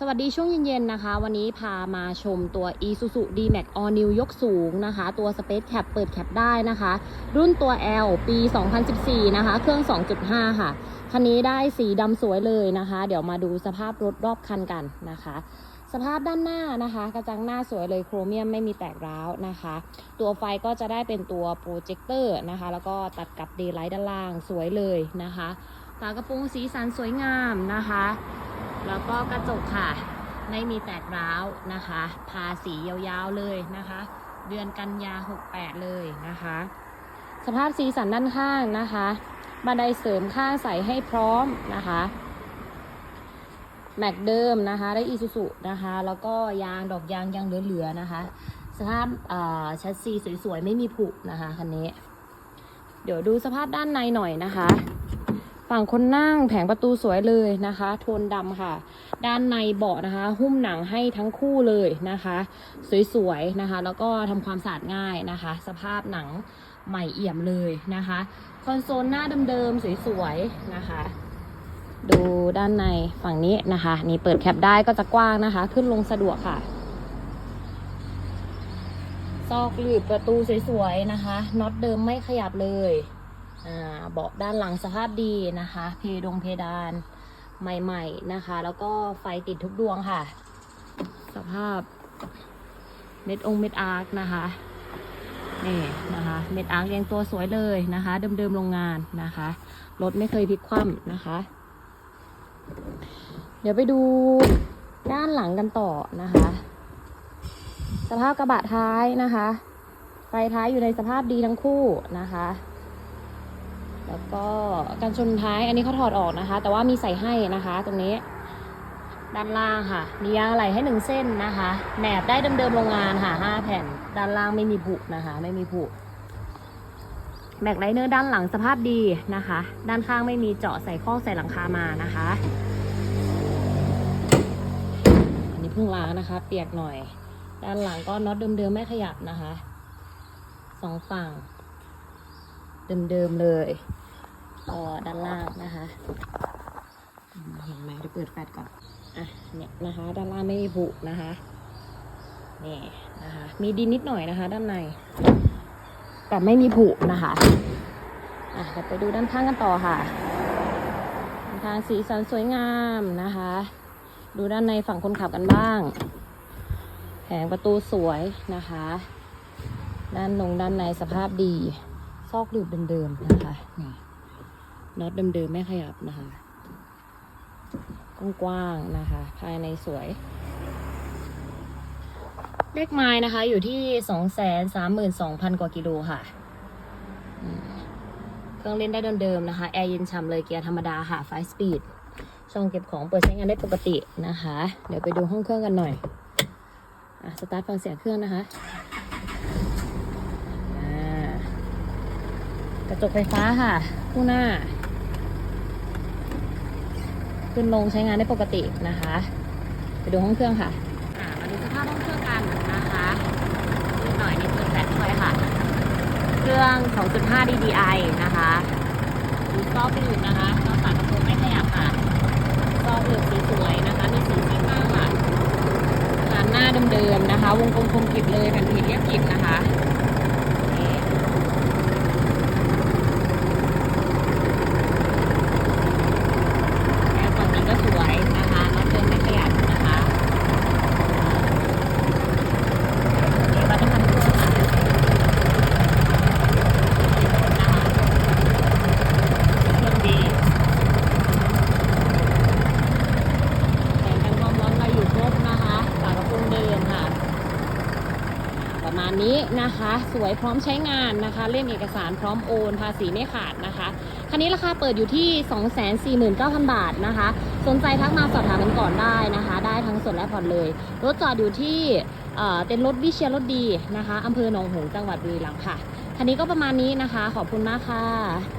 สวัสดีช่วงเย็นๆนะคะ วันนี้พามาชมตัว Isuzu D-Max All New ยกสูงนะคะ ตัว Space Cap เปิดแคปได้นะคะ รุ่นตัว L ปี 2014 นะคะ เครื่อง 2.5 ค่ะ คันนี้ได้สีดำสวยเลยนะคะ เดี๋ยวมาดูสภาพรถรอบคันกันนะคะ สภาพด้านหน้านะคะ กระจังหน้าสวยเลยโครเมียมไม่มีแตกร้าวนะคะ ตัวไฟก็จะได้เป็นตัวโปรเจคเตอร์นะคะ แล้วก็ตัดกับเดย์ไลท์ด้านล่างสวยเลยนะคะฝากระโปรงสีสันสวยงามนะคะ แล้วก็กระจกค่ะ ไม่มีแตกร้าวนะคะทาสียาวๆเลยนะคะ เดือนกันยา 68 เลยนะคะ สภาพสีสันด้านข้างนะคะบันไดเสริมข้างใส่ให้พร้อมนะคะแม็กเดิมนะคะได้อีซูซุนะคะ แล้วก็ยางดอกยางยังเหลือๆนะคะ สภาพเอ่อชัดซีสวยๆ ไม่มีผุนะคะคันนี้ เดี๋ยวดูสภาพด้านในหน่อยนะคะ ฝั่งคนนั่งแผงประตูสวยเลยนะคะ โทนดำค่ะ ด้านในเบาะนะคะ หุ้มหนังให้ทั้งคู่เลยนะคะ สวยๆนะคะ แล้วก็ทำความสะอาดง่ายนะคะ สภาพหนังใหม่เอี่ยมเลยนะคะ คอนโซลหน้าเดิมๆสวยๆนะคะ ดูด้านในฝั่งนี้นะคะ นี่เปิดแคปได้ก็จะกว้างนะคะ ขึ้นลงสะดวกค่ะซอกหลืบประตูสวยๆนะคะน็อตเดิมไม่ขยับเลย เบาะด้านหลังสภาพดีนะคะ เพดงเพดานใหม่ ๆนะคะ แล้วก็ไฟติดทุกดวงค่ะ สภาพเม็ดองเม็ดอาร์คนะคะนี่นะคะเม็ดอาร์คยังตัวสวยเลยนะคะ เดิมๆโรงงานนะคะรถไม่เคยพลิกคว่ำนะคะ เดี๋ยวไปดูด้านหลังกันต่อนะคะ สภาพกระบะท้ายนะคะ ไฟท้ายอยู่ในสภาพดีทั้งคู่นะคะ แล้วก็กันชนท้ายอันนี้เขาถอดออกนะคะ แต่ว่ามีใส่ให้นะคะ ตรงนี้ ด้านล่างค่ะ มียางอะไหล่ให้หนึ่งเส้นนะคะแหนบได้เดิมๆโรงงานค่ะห้าแผ่น ด้านล่างไม่มีผุนะคะ ไม่มีผุแม็กไลเนอร์ด้านหลังสภาพดีนะคะ ด้านข้างไม่มีเจาะใส่ข้อใส่หลังคามานะคะ อันนี้เพิ่งล้างนะคะ เปียกหน่อย ด้านหลังก็น็อตเดิมๆไม่ขยับนะคะสองฝั่ง เดิมๆเลยต่อด้านล่างนะคะเห็นไหมเดี๋ยวเปิดแฟลชก่อนอะเนี่ยนะคะด้านล่างไม่มีผุนะคะนี่นะคะมีดินนิดหน่อยนะคะ ด้านใน แต่ไม่มีผุนะคะอะเดี๋ยวไปดูด้านข้างกันต่อค่ะด้านข้างสีสันสวยงามนะคะ ดูด้านในฝั่งคนขับกันบ้างแผงประตูสวยนะคะ ด้านนงด้านในสภาพดี อกหลืบเดิมๆนะคะนี่น็อตเดิมๆไม่ขยับนะคะกว้างๆนะคะ ภายในสวย เลขไม้นะคะ อยู่ที่สองแสนสามหมื่นสองพันกว่ากิโลค่ะเครื่องเล่นได้เดิมๆนะคะ แอร์เย็นฉ่ำเลยเกียร์ธรรมดาค่ะไฟสปีดช่องเก็บของเปิดใช้งานได้ปกตินะคะ เดี๋ยวไปดูห้องเครื่องกันหน่อยอะสตาร์ทฟังเสียงเครื่องนะคะ อ่า กระจกไฟฟ้าค่ะ คู่หน้า ขึ้นลงใช้งานได้ปกตินะคะ ไปดูห้องเครื่องค่ะอ่ามาดูสภาพห้องเครื่องกันนะคะนิดหน่อยนี่เปิดแฟลชด้วยค่ะ เครื่อง 2.5 DDI นะคะดูซอกหลืบนะคะเราฝากระโปรงไม่ขยับค่ะซอกหลืบสวยๆนะคะ มีสีสีข้างค่ะร้านหน้าเดิมๆนะคะ วงกลมคมกริบเลยแผ่นผิดเรียบกริบนะคะนี่ แอร์ฝั่งนี้ก็สวยนะคะน็อตเดิมไม่ขยับนะคะนี่วัดน้ำมันเครื่องค่ะนะคะเครื่องดีแผงกันความร้อนเราอยู่ครบนะคะฝากระโปรงเดิมค่ะ ประมาณ นี้นะคะ สวยพร้อมใช้งานนะคะเล่มเอกสารพร้อมโอนภาษีไม่ขาดนะคะ คันนี้ราคาเปิดอยู่ที่ 249,000 บาทนะคะ สนใจทักมาสอบถามกันก่อนได้นะคะ ได้ทั้งสดและผ่อนเลย รถจอดอยู่ที่เอ่อเต็นรถวิเชียรรถดีนะคะอำเภอหนองหงส์จังหวัดบุรีรัมย์ค่ะ คันนี้ก็ประมาณนี้นะคะ ขอบคุณมากค่ะ